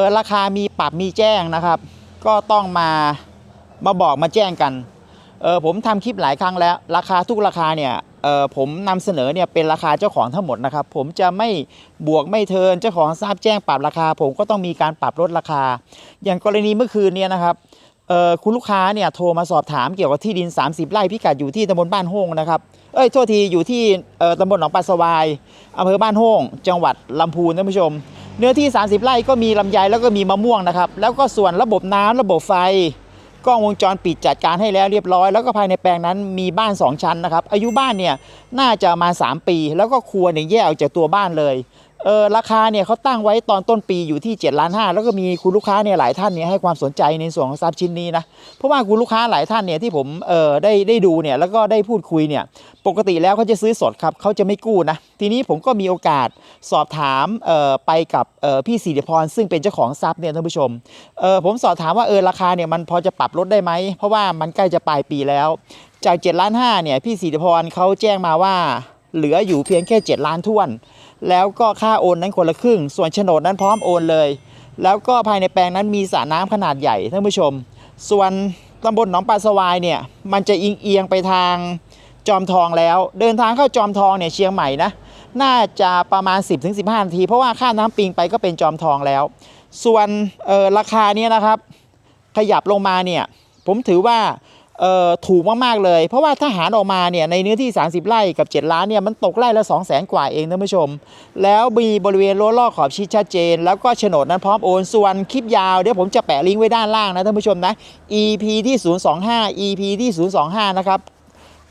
ออราคามีปรับมีแจ้งนะครับ ก็ต้องมามาบอกมาแจ้งกันเออผมทำคลิปหลายครั้งแล้ว ราคาทุกราคาเนี่ยเออผมนำเสนอเนี่ยเป็นราคาเจ้าของทั้งหมดนะครับ ผมจะไม่บวกไม่เทินเจ้าของทราบแจ้งปรับราคา ผมก็ต้องมีการปรับลดราคา อย่างกรณีเมื่อคืนเนี่ยนะครับเออคุณลูกค้าเนี่ยโทรมาสอบถามเกี่ยวกับที่ดิน 30 ไร่พิกัดอยู่ที่ตำบลบ้านโฮงนะครับเอ้ยโทษทีอยู่ที่ตำบลหนองปลาสวายอำเภอบ้านโฮงจังหวัดลำพูนท่านผู้ชม เนื้อที่ 30 ไร่ก็มีลำไยแล้วก็มีมะม่วงนะครับแล้วก็ส่วนระบบน้ำระบบไฟกล้องวงจรปิดจัดการให้แล้วเรียบร้อย แล้วก็ภายในแปลงนั้นมีบ้าน 2 ชั้นนะครับอายุบ้านเนี่ยน่าจะมา 3 ปี แล้วก็ครัวเนี่ยแยกออกจากตัวบ้านเลย เออราคาเนี่ยเขาตั้งไว้ตอนต้นปีอยู่ที่7ล้านห้าแล้วก็มีคุณลูกค้าเนี่ยหลายท่านเนี่ยให้ความสนใจในส่วนของทรัพย์ชิ้นนี้นะเพราะว่าคุณลูกค้าหลายท่านเนี่ยที่ผมเออได้ได้ดูเนี่ยแล้วก็ได้พูดคุยเนี่ยปกติแล้วเขาจะซื้อสดครับเขาจะไม่กู้นะทีนี้ผมก็มีโอกาสสอบถามเออไปกับเออพี่สิริพรซึ่งเป็นเจ้าของทรัพย์เนี่ยท่านผู้ชมเออผมสอบถามว่าเออราคาเนี่ยมันพอจะปรับลดได้ไหมเพราะว่ามันใกล้จะปลายปีแล้ว จาก7ล้านห้าเนี่ยพี่สิริพรเขาแจ้งมาว่า เหลืออยู่เพียงแค่ 7 ล้านท้วน แล้วก็ค่าโอนนั้นคนละครึ่ง ส่วนโฉนดนั้นพร้อมโอนเลย แล้วก็ภายในแปลงนั้นมีสระน้ำขนาดใหญ่ท่านผู้ชม ส่วนตำบลหนองปลาสวายเนี่ยมันจะอิงเอียงไปทางจอมทองแล้ว เดินทางเข้าจอมทองเนี่ยเชียงใหม่นะน่าจะประมาณ 10-15 นาที เพราะว่าค่าน้ำปิงไปก็เป็นจอมทองแล้ว ส่วนออราคาเนี่ยนะครับ ขยับลงมาเนี่ยผมถือว่า ถูกมากๆเลย เพราะว่าถ้าหารออกมาเนี่ยในเนื้อที่ 30 ไร่กับ 7 ล้านเนี่ยมันตกไร่ละ 2 0 0แสนกว่าเองท่านผู้ชม แล้วมีบริเวณรั้วรอบขอบชิดชัดเจน แล้วก็โฉนดนั้นพร้อมโอนส่วนคลิปยาวเดี๋ยวผมจะแปะลิงก์ไว้ด้านล่างนะท่านผู้ชมนะ EP ที่ 025 EP ที่ 025 นะครับ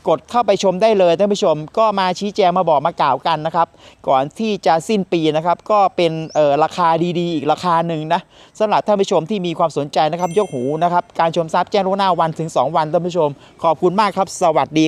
กดเข้าไปชมได้เลยท่านผู้ชม ก็มาชี้แจงมาบอกมากล่าวกันนะครับ ก่อนที่จะสิ้นปีนะครับ ก็เป็นออราคาดีๆ อีกราคาหนึ่งนะสำหรับท่านผู้ชมที่มีความสนใจนะครับ ยกหูนะครับ การชมทรัพย์แจ้งล่วงหน้าวันถึง 2 วันท่านผู้ชม ขอบคุณมากครับ สวัสดีครับ